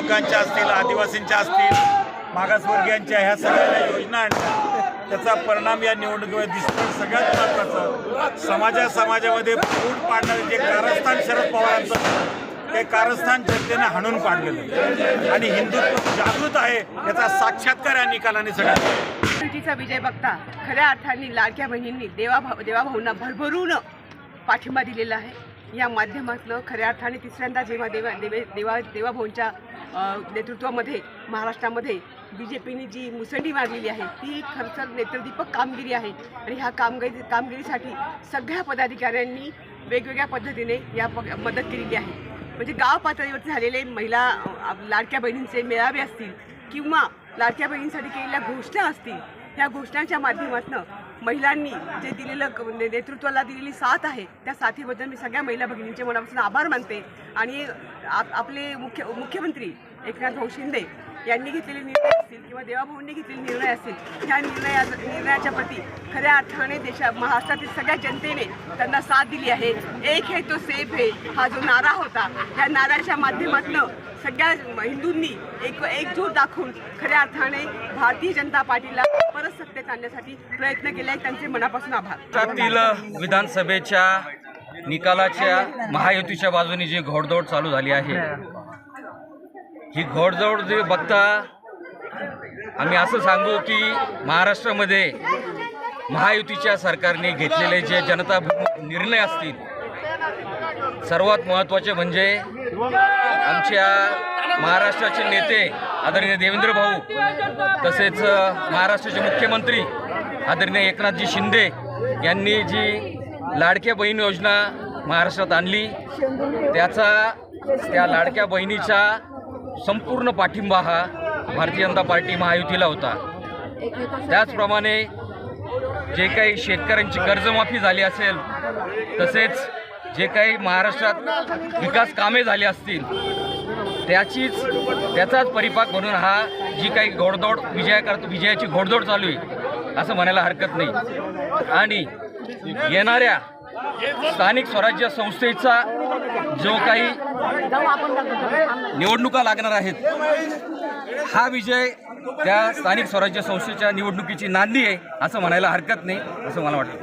लोकांच्या असतील आदिवासींच्या असतील मागासवर्गीयांच्या ह्या सगळ्या योजना आणल्या त्याचा परिणाम या निवडणुकीवर दिसतो सगळ्यात महत्त्वाचं समाजा समाजामध्ये फूट पाडणारे जे कारस्थान शरद पवारांचं ते कारस्थान जनतेने हाणून पाडलेलं आणि हिंदुत्व जागृत आहे याचा साक्षात्कार या निकालाने सगळ्या युतीचा विजय बघता खऱ्या अर्थाने लाडक्या बहिणींनी देवाभाऊ देवाभाऊंना भरभरून पाठिंबा दिलेला आहे. या माध्यमातलं खऱ्या अर्थाने तिसऱ्यांदा जेव्हा देवा देवे देवा देवाभाऊंच्या नेतृत्वामध्ये महाराष्ट्रामध्ये बी जे पीने जी मुसंडी मारलेली आहे ती खरंतर नेत्रदीपक कामगिरी आहे. आणि ह्या कामगिरी कामगिरीसाठी सगळ्या पदाधिकाऱ्यांनी वेगवेगळ्या पद्धतीने या प- मदत केलेली आहे. म्हणजे गाव पातळीवरती झालेले महिला लाडक्या बहिणींचे मेळावे असतील किंवा लाडक्या बहिणींसाठी केलेल्या घोषणा असतील ह्या घोषणांच्या माध्यमातून महिलांनी जे दिलेलं म्हणजे नेतृत्वाला दिलेली साथ आहे त्या साथीबद्दल मी सगळ्या महिला भगिनींचे मनापासून आभार मानते. आणि आप आपले मुख्य मुख्यमंत्री एकनाथ भाऊ शिंदे यांनी घेतलेले निर्णय असतील किंवा देवाभाऊंनी घेतलेले निर्णय असतील ह्या निर्णया निर्णयाच्या प्रती खऱ्या अर्थाने देशा महाराष्ट्रातील सगळ्या जनतेने त्यांना साथ दिली आहे. एक हे तो सेफ हे हा जो नारा होता त्या नाऱ्याच्या माध्यमातनं सगळ्या हिंदूंनी एक एकजूट दाखवून खऱ्या अर्थाने भारतीय जनता पार्टीला सत्तेत आणण्यासाठी प्रयत्न केले आहेत. त्यांचे मनापासून आभार. विधानसभेच्या निकालाच्या महायुतीच्या बाजूने जी घोडदौड चालू झाली आहे ही घोडदौड जे बघता आम्ही असं सांगू की महाराष्ट्रामध्ये महायुतीच्या सरकारने घेतलेले जे जनताभिमुख निर्णय असतील सर्वात महत्त्वाचे म्हणजे आमच्या महाराष्ट्राचे नेते आदरणीय देवेंद्र भाऊ तसेच महाराष्ट्राचे मुख्यमंत्री आदरणीय एकनाथजी शिंदे यांनी जी लाडक्या बहीण योजना महाराष्ट्रात आणली त्याचा त्या लाडक्या बहिणीचा संपूर्ण पाठिंबा हा भारतीय जनता पार्टी महायुतीला होता. त्याचप्रमाणे जे काही शेतकऱ्यांची कर्जमाफी झाली असेल तसेच जे काही महाराष्ट्रात विकास कामे झाली असतील त्याचीच त्याचाच परिपाक म्हणून हा जी काही घोडदौड विजया करतो विजयाची घोडदौड चालू आहे असं म्हणायला हरकत नाही. आणि येणाऱ्या स्थानिक स्वराज्य संस्थेचा जो काही निवडणुका लागणार आहेत हा विजय त्या स्थानिक स्वराज्य संस्थेच्या निवडणुकीची नांदी आहे असं म्हणायला हरकत नाही असं मला वाटतं.